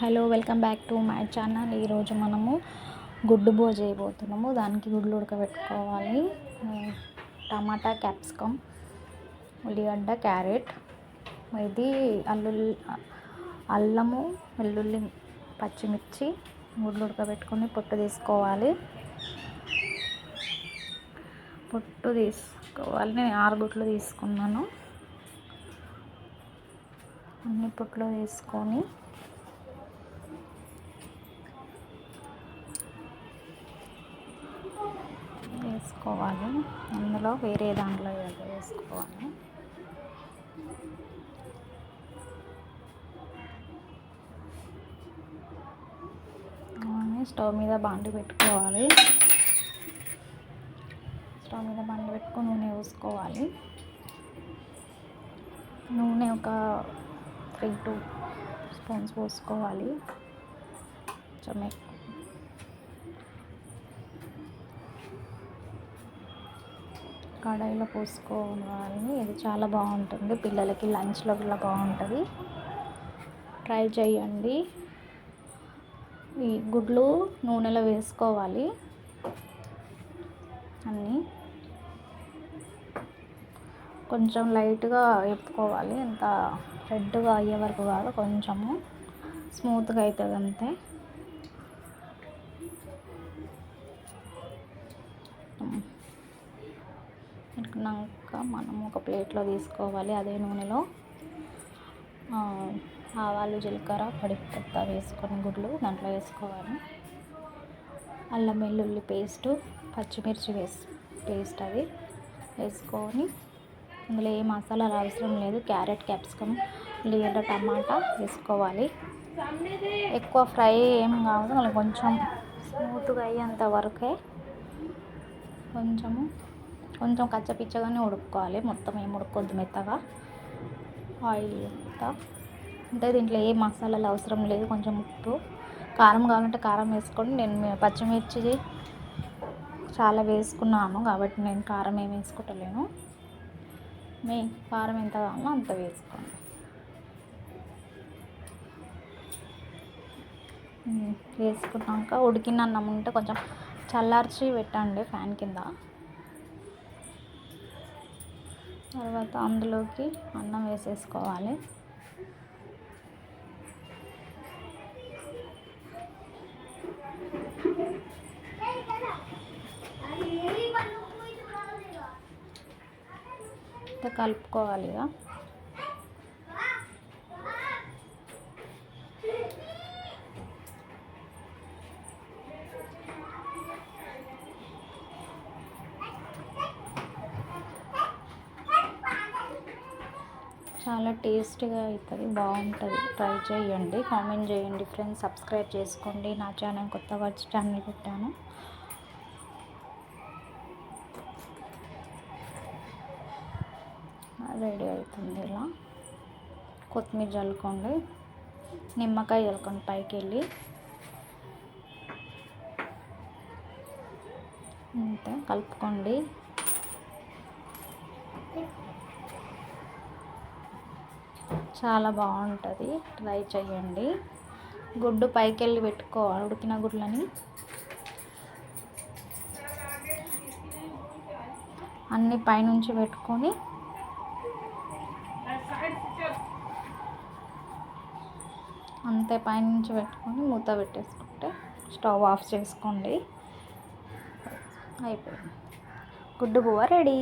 Hello welcome back to my channel. ఈరోజు మనము గుడ్డు బో చేయబోతున్నాము. దానికి గుడ్లు ఉడకబెట్టుకోవాలి. టమాటా క్యాప్సికమ్ ఉల్లిగడ్డ క్యారెట్. ఇది అల్లు అల్లము వెల్లుల్లి పచ్చిమిర్చి గుడ్లు ఉడకబెట్టుకొని పొట్టు తీసుకోవాలి. పొట్టు తీసుకోవాలి. నేను ఆరు గుడ్లు తీసుకున్నాను. అన్ని పొట్లు తీసుకొని వేసుకోవాలి. అందులో వేరే దాంట్లో వేసుకోవాలి స్టవ్ మీద బాండి పెట్టుకోవాలి. స్టవ్ మీద బాండి పెట్టుకుని నూనె పోసుకోవాలి. నూనె ఒక త్రీ టూ స్పూన్స్ పోసుకోవాలి. కొంచెం కడాయిలో పోసుకోవాలి ఇది చాలా బాగుంటుంది. పిల్లలకి లంచ్లో కూడా బాగుంటుంది. ట్రై చేయండి. ఈ గుడ్లు నూనెలో వేసుకోవాలి. అన్నీ. కొంచెం లైట్గా వేపుకోవాలి. ఎంత రెడ్గా అయ్యే వరకు కాదు కొంచెము. స్మూత్గా అవుతుంది అంతే. పెట్టుకున్నాక మనం ఒక ప్లేట్లో తీసుకోవాలి అదే నూనెలో. ఆవాలు జీలకర్ర పడిపత్త వేసుకొని గుడ్లు దాంట్లో వేసుకోవాలి. అల్లం వెల్లుల్లి పేస్టు పచ్చిమిర్చి వేసి పేస్ట్ అది వేసుకొని అందులో ఏ మసాలాలు అవసరం లేదు. క్యారెట్ క్యాప్సికమ్ ఉల్లిగడ్డ టమాటా వేసుకోవాలి. ఎక్కువ ఫ్రై ఏం కావద్దు మళ్ళీ కొంచెం స్మూత్గా అయ్యేంత వరకే కొంచెము కొంచెం కచ్చపిచ్చగానే ఉడుకోవాలి మొత్తం ఏం ఉడుకోవద్దు మెత్తగా. ఆయిల్ అంతా. అంటే దీంట్లో ఏ మసాలాలు అవసరం లేదు కొంచెం ఉప్పు. కారం కావాలంటే కారం వేసుకోండి నేను పచ్చిమిర్చి చాలా వేసుకున్నాను కాబట్టి నేను కారం ఏమి వేసుకుంటలేను. మీ కారం ఎంత కావాలో అంత వేసుకోండి. వేసుకున్నాక ఉడికిన అన్నం ఉంటే కొంచెం చల్లార్చి పెట్టండి ఫ్యాన్ కింద. తర్వాత అందులోకి అన్నం వేసేసుకోవాలి. కలుపుకోవాలి ఇక. చాలా టేస్ట్గా అవుతుంది బాగుంటుంది. ట్రై చేయండి కామెంట్ చేయండి ఫ్రెండ్స్. సబ్స్క్రైబ్ చేసుకోండి. నా ఛానల్ కొత్త వచ్చి ఛానల్ పెట్టాను. రెడీ అవుతుంది ఇలా. కొత్తిమీర చల్లుకోండి. నిమ్మకాయ చల్లుకోండి పైకి వెళ్ళి అంతే కలుపుకోండి. చాలా బాగుంటుంది. ట్రై చేయండి గుడ్డు పైకి వెళ్ళి పెట్టుకోవాలి ఉడికిన గుడ్లని. అన్ని పైనుంచి పెట్టుకొని. అంతే పైనుంచి పెట్టుకొని మూత పెట్టేసుకుంటే స్టవ్ ఆఫ్ చేసుకోండి. అయిపోయింది. గుడ్డు పువ్వ రెడీ.